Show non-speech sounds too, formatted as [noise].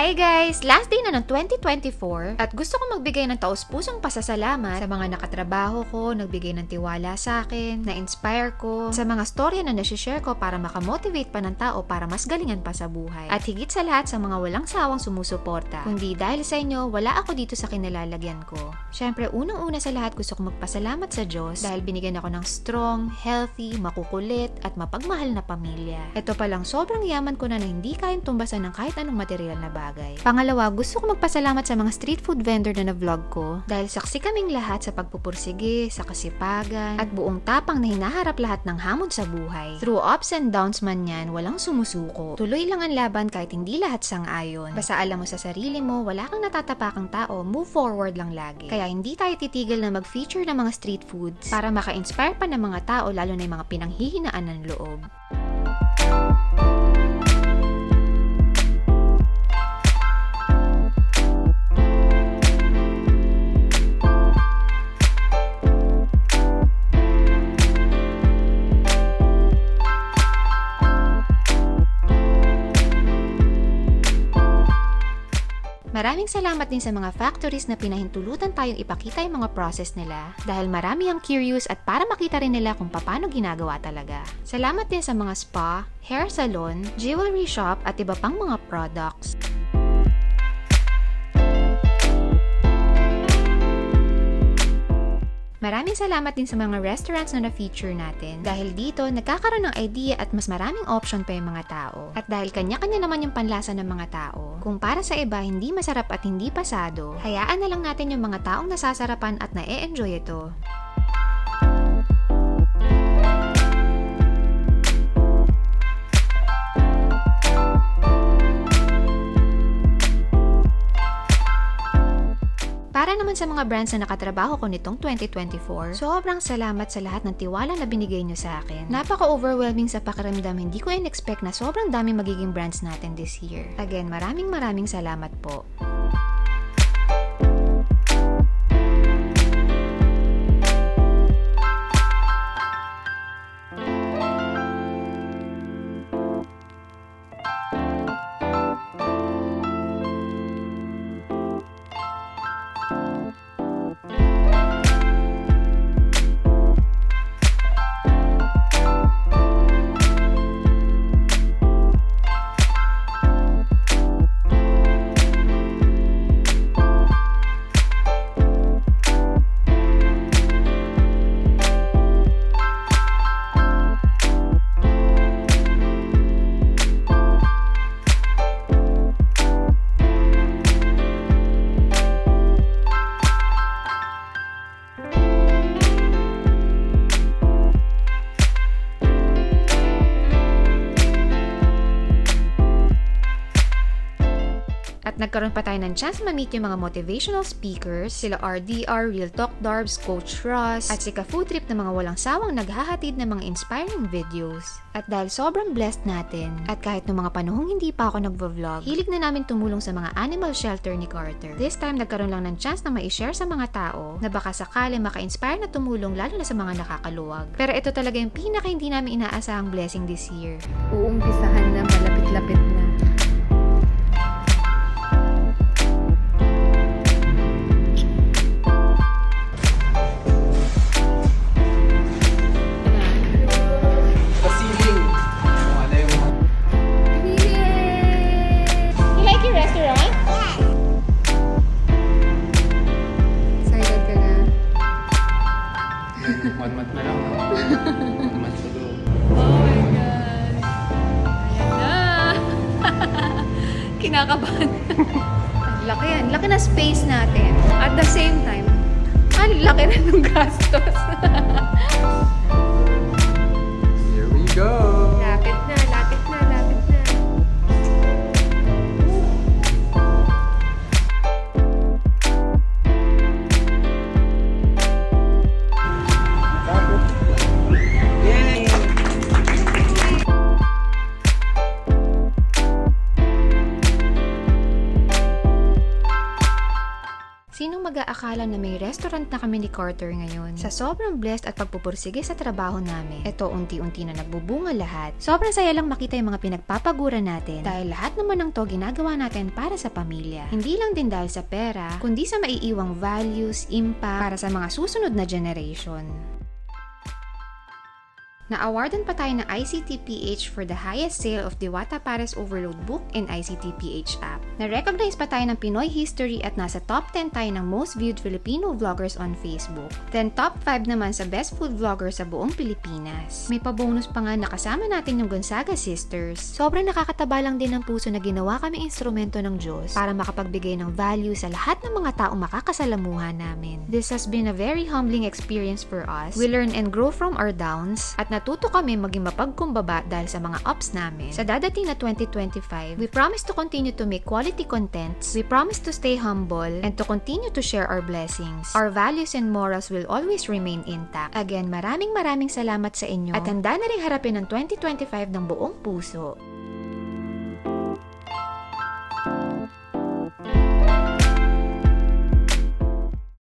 Hi guys! Last day na ng 2024 at gusto ko magbigay ng taus-pusong pasasalamat sa mga nakatrabaho ko, nagbigay ng tiwala sa akin, na-inspire ko, sa mga storya na nasishare ko para makamotivate pa ng tao para mas galingan pa sa buhay. At higit sa lahat sa mga walang sawang sumusuporta. Kundi dahil sa inyo, wala ako dito sa kinalalagyan ko. Siyempre, unang-una sa lahat gusto ko magpasalamat sa Diyos dahil binigyan ako ng strong, healthy, makukulit at mapagmahal na pamilya. Ito palang sobrang yaman ko na na hindi kayang tumbasan ng kahit anong material na bagay. Pangalawa, gusto ko magpasalamat sa mga street food vendor na na-vlog ko dahil saksi kaming lahat sa pagpupursige, sa kasipagan, at buong tapang na hinaharap lahat ng hamon sa buhay. Through ups and downs man yan, walang sumusuko. Tuloy lang ang laban kahit hindi lahat sang-ayon. Basta alam mo sa sarili mo, wala kang natatapakang tao, move forward lang lagi. Kaya hindi tayo titigil na mag-feature ng mga street foods para maka-inspire pa ng mga tao lalo na yung mga pinanghihinaan ng loob. Maraming salamat din sa mga factories na pinahintulutan tayong ipakita yung mga process nila dahil marami ang curious at para makita rin nila kung paano ginagawa talaga. Salamat din sa mga spa, hair salon, jewelry shop at iba pang mga products. Maraming salamat din sa mga restaurants na na-feature natin dahil dito nagkakaroon ng idea at mas maraming option pa yung mga tao. At dahil kanya-kanya naman yung panlasa ng mga tao, kung para sa iba hindi masarap at hindi pasado, hayaan na lang natin yung mga taong nasasarapan at na-e-enjoy ito. Sa mga brands na nakatrabaho ko nitong 2024, sobrang salamat sa lahat ng tiwala na binigay nyo sa akin. Napaka-overwhelming sa pakiramdam, hindi ko in-expect na sobrang dami magiging brands natin this year. Again, maraming maraming salamat po. Nagkaroon pa tayo ng chance ma-meet yung mga motivational speakers, sila RDR, Real Talk Darbs, Coach Ross, at si Ka-Food Trip na mga walang sawang naghahatid ng mga inspiring videos. At dahil sobrang blessed natin, at kahit noong mga panahong hindi pa ako nagvo-vlog, hilig na namin tumulong sa mga animal shelter ni Carter. This time, nagkaroon lang ng chance na ma-share sa mga tao na baka sakali maka-inspire na tumulong lalo na sa mga nakakaluwag. Pero ito talaga yung pinaka hindi namin inaasahang blessing this year. uumpisahan na malapit-lapit na. Restaurant? Excited ka na? one month na lang. no? one month to go. Oh my God! Ayan na! [laughs] Kinakabahan. Ang laki yan. Laki na space natin. At the same time, ang laki na ng gastos. [laughs] Nang mag-aakala na may restaurant na kami ni Carter ngayon. Sa sobrang blessed at pagpupursige sa trabaho namin, eto unti-unti na nagbubunga lahat. Sobrang saya lang makita yung mga pinagpapagura natin dahil lahat naman ng to ginagawa natin para sa pamilya. Hindi lang din dahil sa pera, kundi sa maiiwang values, impact para sa mga susunod na generation. Na-awardan pa tayo ng ICTPH for the highest sale of Diwata Pares Overload book and ICTPH app. Na-recognize pa tayo ng Pinoy History at nasa top 10 tayo ng most viewed Filipino vloggers on Facebook. Then top 5 naman sa best food vlogger sa buong Pilipinas. May pa-bonus pa nga nakasama natin yung Gonzaga Sisters. Sobrang nakakataba lang din ng puso na ginawa kami instrumento ng Diyos para makapagbigay ng value sa lahat ng mga taong makakasalamuhan namin. This has been a very humbling experience for us. We learn and grow from our downs at natuto kami maging mapagkumbaba dahil sa mga ups namin. Sa dadating na 2025, we promise to continue to make quality contents, we promise to stay humble, and to continue to share our blessings. Our values and morals will always remain intact. Again, maraming maraming salamat sa inyo at handa na rin harapin ang 2025 ng buong puso.